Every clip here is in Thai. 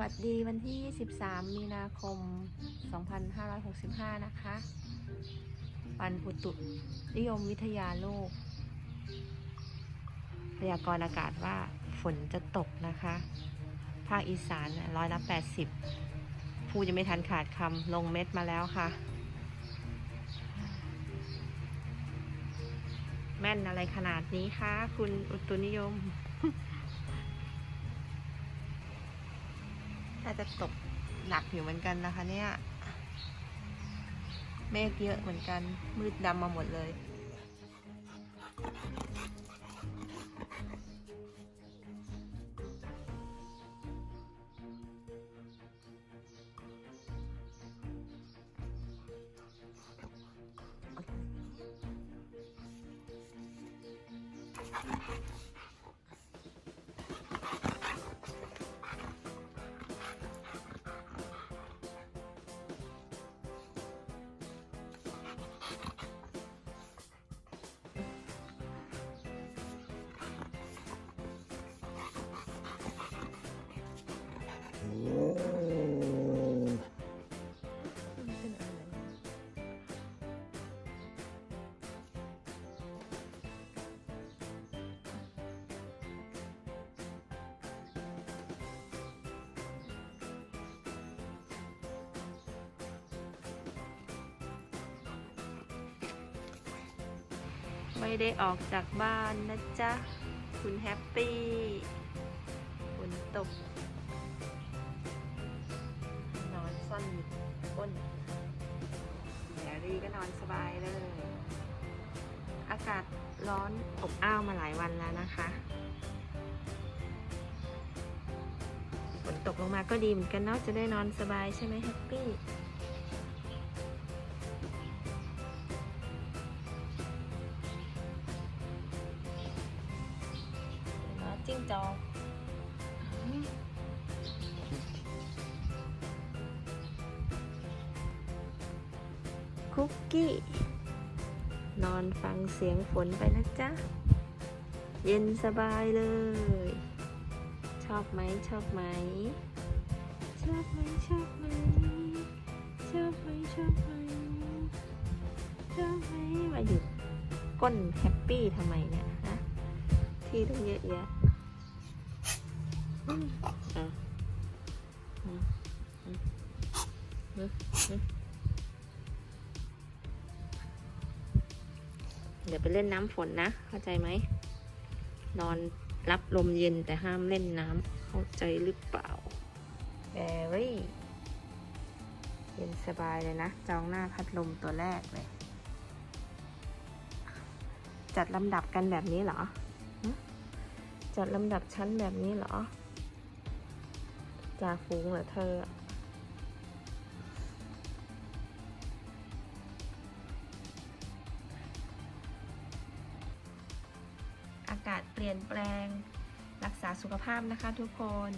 วัสดีวันที่23มีนาคม 2565 นะคะ วันอุตุนิยมวิทยาโลก พยากรณ์อากาศว่าฝนจะตกนะคะ ภาคอีสานร้อยละ80พูดยังไม่ทันขาดคำลงเม็ดมาแล้วค่ะ แม่นอะไรขนาดนี้คะ คุณอุตุนิยม น่าจะตกหนักอยู่เหมือนกันนะคะเนี่ยเมฆเยอะเหมือนกันมืดดำมาหมดเลย ไม่ได้ออกจากบ้านนะจ๊ะ คุณแฮปปี้ฝนตก นอนซ่อนอยู่ก้นแฮร์รี่ก็นอนสบายเลย อากาศร้อนอบอ้าวมาหลายวันแล้วนะคะฝนตกลงมาก็ดีเหมือนกันเนาะจะได้นอนสบายใช่ไหมแฮปปี้ งจอกคุกกี้ นอนฟังเสียงฝนไปนะจ๊ะ เย็นสบายเลย ชอบไหมชอบไหม ชอบไหมชอบไหม ชอบไหมชอบไหมชอบไหมมาอยู่ก้นแฮปปี้ทำไมเนี่ยฮะที่ตั้งเยอะแยะ เดี๋ยวไปเล่นน้ำฝนนะ เข้าใจไหม นอนรับลมเย็นแต่ห้ามเล่นน้ำเข้าใจหรือเปล่าแบรี่เย็นสบายเลยนะ จองหน้าพัดลมตัวแรกเลย จัดลำดับกันแบบนี้เหรอ จัดลำดับชั้นแบบนี้เหรอ จ่าฝูงเหรอเธอ อากาศเปลี่ยนแปลงรักษาสุขภาพนะคะทุกคน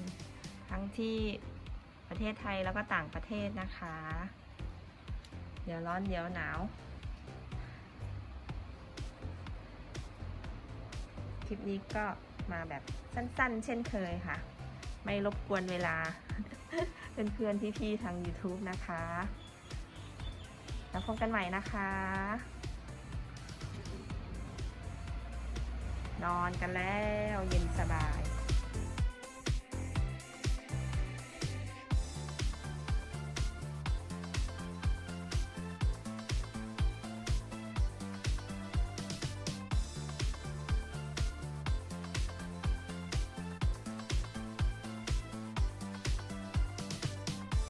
ทั้งที่ประเทศไทยแล้วก็ต่างประเทศนะคะ เดี๋ยวร้อนเดี๋ยวหนาวคลิปนี้ก็มาแบบสั้นๆ เช่นเคยค่ะ ไม่รบกวนเวลา เพื่อนๆพี่ๆทาง YouTube นะคะ แล้วพบกันใหม่นะคะ นอนกันแล้วเย็นสบาย